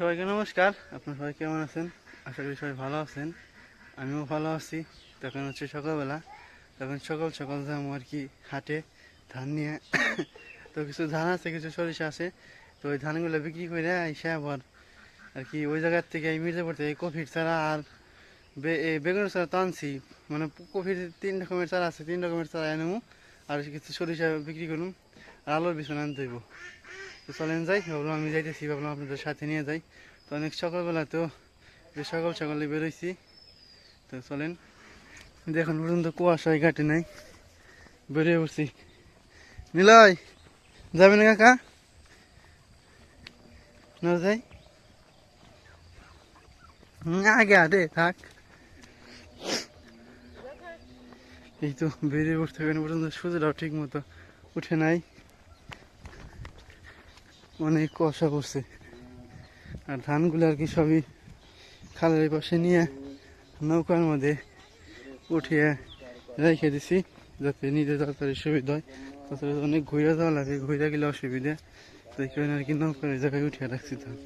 সবাইকে নমস্কার। আপনার সবাই কেমন আছেন? আশা করি সবাই ভালো আছেন। আমিও ভালো আছি। তখন হচ্ছে সকালবেলা। তখন সকাল সকাল যাব আর কি হাটে ধান নিয়ে। তো কিছু ধান আছে, কিছু সরিষা আছে। তো ওই ধানগুলো বিক্রি করে এসে আবার আর কি ওই জায়গার থেকে এই মির্জাপুর থেকে কফির চারা আর বে- এই বেগুনের চারা তো আনছি। মানে কফির তিন রকমের চারা আছে, তিন রকমের চারা এনেমু। আর কিছু সরিষা বিক্রি করুন আর আলোর বিছানা আনতে হইব। তো চলেন যাই, ভাবলাম আমি যাইতেছি, ভাবলাম আপনাদের সাথে নিয়ে যাই। তো অনেক সকালবেলা তো সকাল সকালে বেরোইছি। তো চলেন দেখুন পর্যন্ত কুয়াশায় কাটে নাই, বেরিয়ে পড়ছি। নিলয় না কাকা? না যাই? আগে আরে থাক। এই তো বেরিয়ে পড়তে পর্যন্ত সূর্যটাও ঠিক মতো উঠে নাই। অনেক কুয়াশা পড়ছে। আর ধানগুলো আর কি সবই খালের পাশে নিয়ে নৌকার মধ্যে উঠিয়ে রেখে দিছি, যাতে নিতে তাড়াতাড়ি সুবিধা হয়। তাছাড়া অনেক ঘুরে যাওয়া লাগে, ঘুরে গেলে অসুবিধা। এই কারণে আর কি নৌকার জায়গায় উঠিয়ে রাখছি ধান।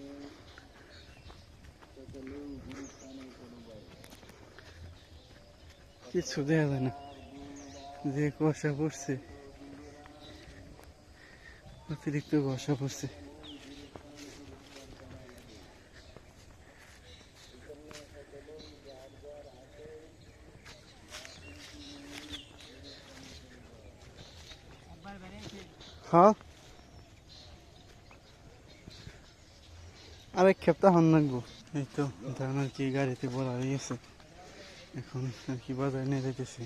কিছু দেখা যায় না। যে কুয়াশা পড়ছে, অতিরিক্ত কুয়াশা পড়ছে হ্যাঁ আরেক খেপটা হন লাগবো এই তো, ধান আর কি গাড়িতে বলা হয়ে গেছে। এখন আর কি বাজারে নিয়ে যেতেছি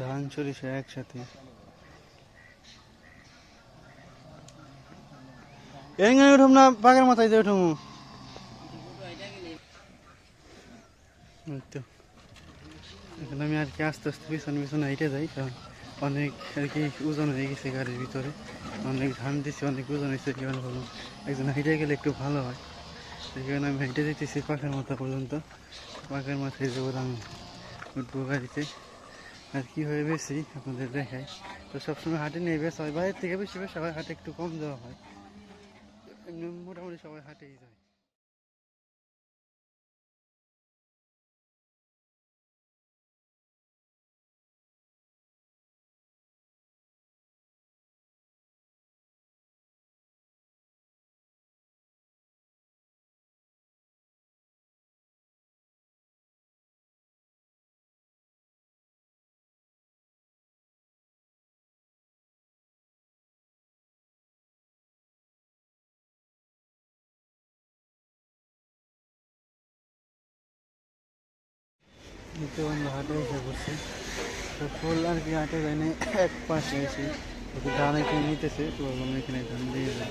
ধান, সরিষা একসাথে। এখানে উঠুম না, বাঘের মাথায় দিয়ে উঠুম। তো। এখন আমি আর কি আস্তে আস্তে পিছনে পিছনে হেঁটে যাই, কারণ অনেক আর কি ওজন হয়ে গেছে গাড়ির ভিতরে। অনেক ধান দিচ্ছে অনেক ওজন হয়েছে, কি ভাবলাম একজন হেঁটে গেলে একটু ভালো হয়। সেই কারণে আমি হেঁটে যেতেছি পাখার মাথা পর্যন্ত। পাখার মাথায় যাব আমি উঠবো গাড়িতে। আর কি হয়ে বেশি আপনাদের দেখায়। তো সবসময় হাটে নিয়ে বেশ হয়। বাইরের থেকে বেশি বেশ হয়, হাটে একটু কম দেওয়া হয়। মোটামুটি সবাই হাটেই যায়। নিতে বন্ধু হাটে এসে বসছি তো ফুল আর কি হাটে যায়নি এক পাশে এসে ওকে ধান এখানে নিতেছে তো আমি এখানে ধান দিয়ে যাই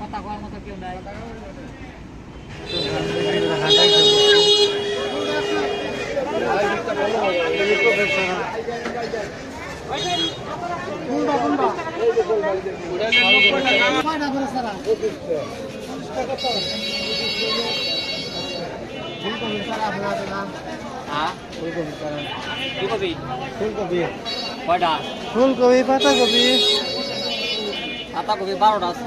কথা কওয়ার মতো কেউ নাই তো ধান দেখে এরা হাটে এসে বসছে। এই professional। কয়টা করে সারা ফুলকপি সারা আপনার আছে না ফুলকপি সারা কি কপি ফুলকপি কয়টা ফুলকপি পাতাকপি পাতা কপি বারোটা আছে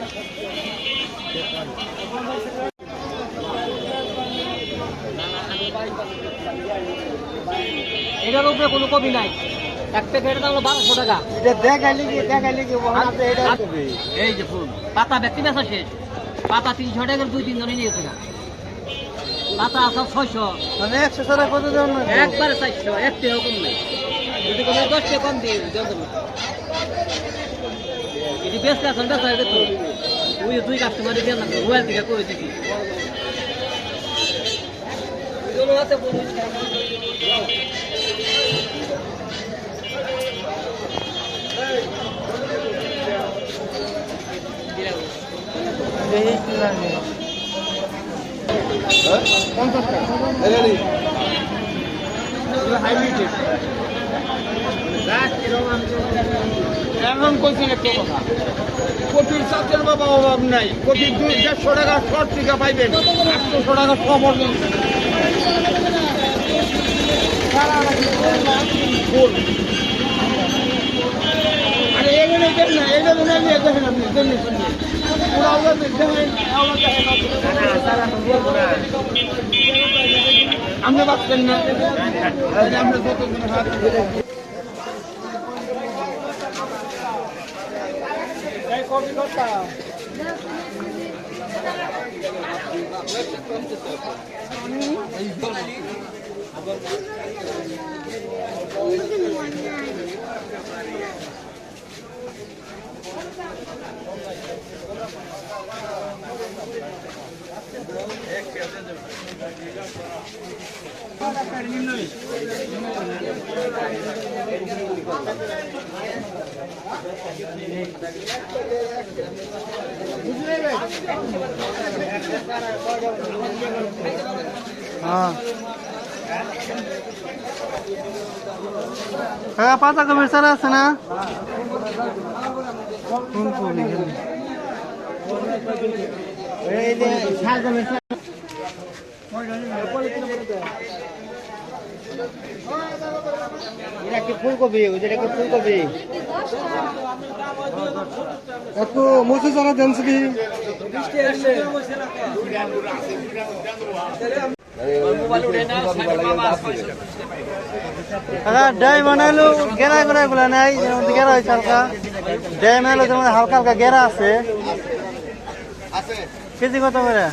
এটার উপরে কোনো কপি নাই। এক প্যাকেটের দাম হলো বারোশো টাকা। এটা দেখাইলে কি দেখাইলে কি এই যে ফুল পাতা ব্যক্তি বেচা শেষ। পাতা তিনশো টাকা দুই তিন জনে নিয়েছে না পাতা আছে ছয়শো। মানে একশো ছাড়া কত দাম না একবারে চারশো এক টাকা কম নেই। যদি কোনো দশ টাকা কম দিয়ে দেন এটি বেশ আসন বেশ হয়ে গেত ওই দুই কাস্টমারই দেন না মোবাইল থেকে করে দিছি। হাতে বলুন এখন কইছেন একটা কথা কোটির চাষের বাবা অভাব নাই কোটির দুই দেড়শো টাকা। শর্ট টিকা পাইবেন আটশোশো টাকা নেই আরে দেখেন না এগুলো না নিয়ে দেখেন আপনি দেখেন পুরো আওয়াজ দেখেন আওয়াজ দেখেন আপনি বাঁচবেন না আমরা যতদিন হাত হ্যাঁ। পাতা কবির সারা আছে না? ফুলকপি খালি। এটা কি ফুলকপি ওইটা কি ফুলকপি একটু মুসি সারা দেন কাকা ডাই বানাইলো গেরা গেরা গুলা নাই গেরা হয়েছে হালকা ডাই বানাইলো যেমন হালকা হালকা গেরা আছে। কেজি কত করে?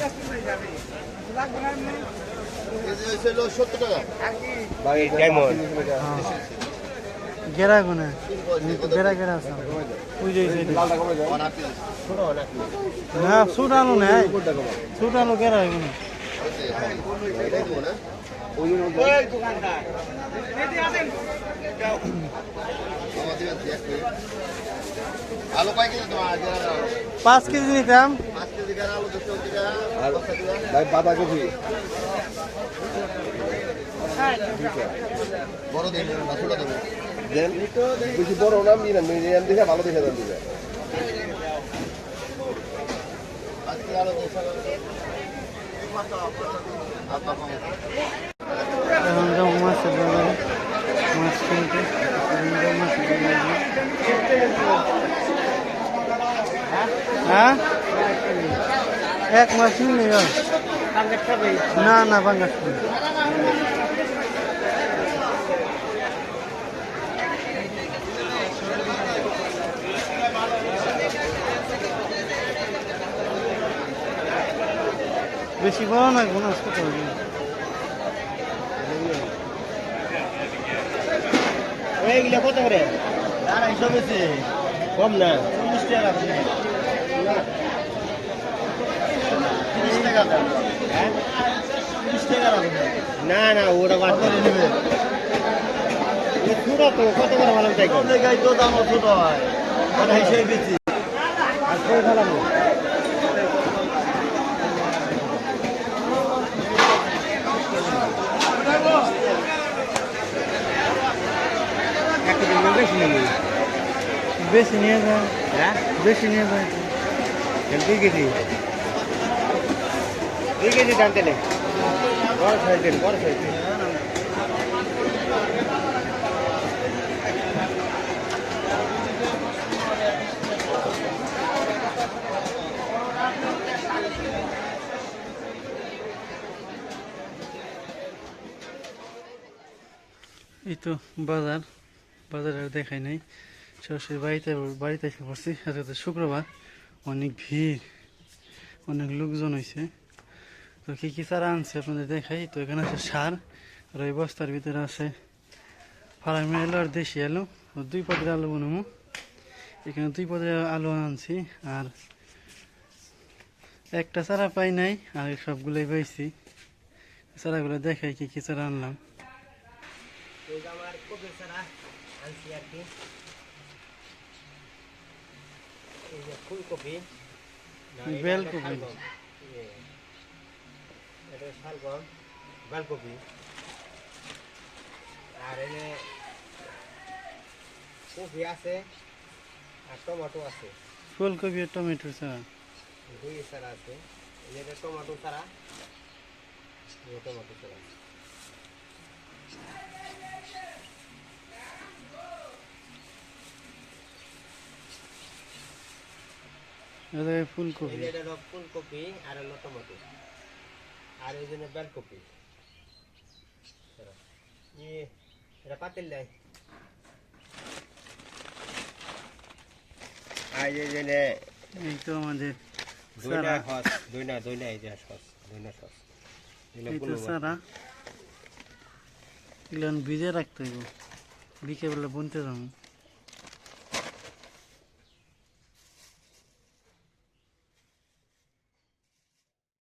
গেরা গুনে গেরা গেরা আছে। না সুট আলু নাই সুট আলু গেরা গুনে পাঁচ কেজি নিতাম। টাকা ভাই বাঁধাকপি বড় দিন না দেন। বেশি বড় নাম দিলেন মিডিয়াম দেখে ভালো দেখে দেন বাজারে মাছ কিনতে। মাছের বাজারে। হ্যাঁ? এক মাস যাও। না না বাঙ্গাস। বেশি বড় না কোনো কত হবে কত করে? কম না চল্লিশ টাকা তিরিশ টাকা দাম হ্যাঁ তিরিশ টাকা দাম না না ওটা বাদ করে নেবে ছোট তো কত করে ভালো তো দাম ছোট হয়। বেশি আর কই ফেলাম বেশি নিয়ে যায় হ্যাঁ? বেশি নিয়ে যায় দুই কেজি। দুই কেজি তেলে। বড় সাইজ দেন বড় সাইজ এই তো বাজার বাজারে আর দেখাই নাই। সরাসরি বাড়িতে বাড়িতে এসে পড়ছি। আজকে তো শুক্রবার অনেক ভিড় অনেক লোকজন হয়েছে তো কী কী চারা আনছে আপনাদের দেখাই? তো এখানে আছে সার আর ওই বস্তার ভিতরে আছে ফার্মে এলো আর দেশি আলু দুই পদের আলু বানাবো এখানে দুই পদের আলু আনছি আর একটা চারা পাই নাই আর সবগুলোই পাইছি। চারাগুলো দেখাই কি কি চারা আনলাম। বেলকপি। এটা শালগম বেলকপি। আর যে কপি আছে আর টমেটো আছে। ফুলকপি আর টমেটো চারা দুই চারা আছে। এটা টমেটো চারা টমেটো চারা ফুলকপি। ফুলকপি আর টমেটো। আর এই জন্য বেলকপি ই এটা পাতিল দেয়। আর এই জন্য এই তো আমাদের দইনা চারা সস দইনা দইনা এই যে সস দইনা সস এই তো বুনবো। এগুলো ভিজে রাখতে বুনতে যাব।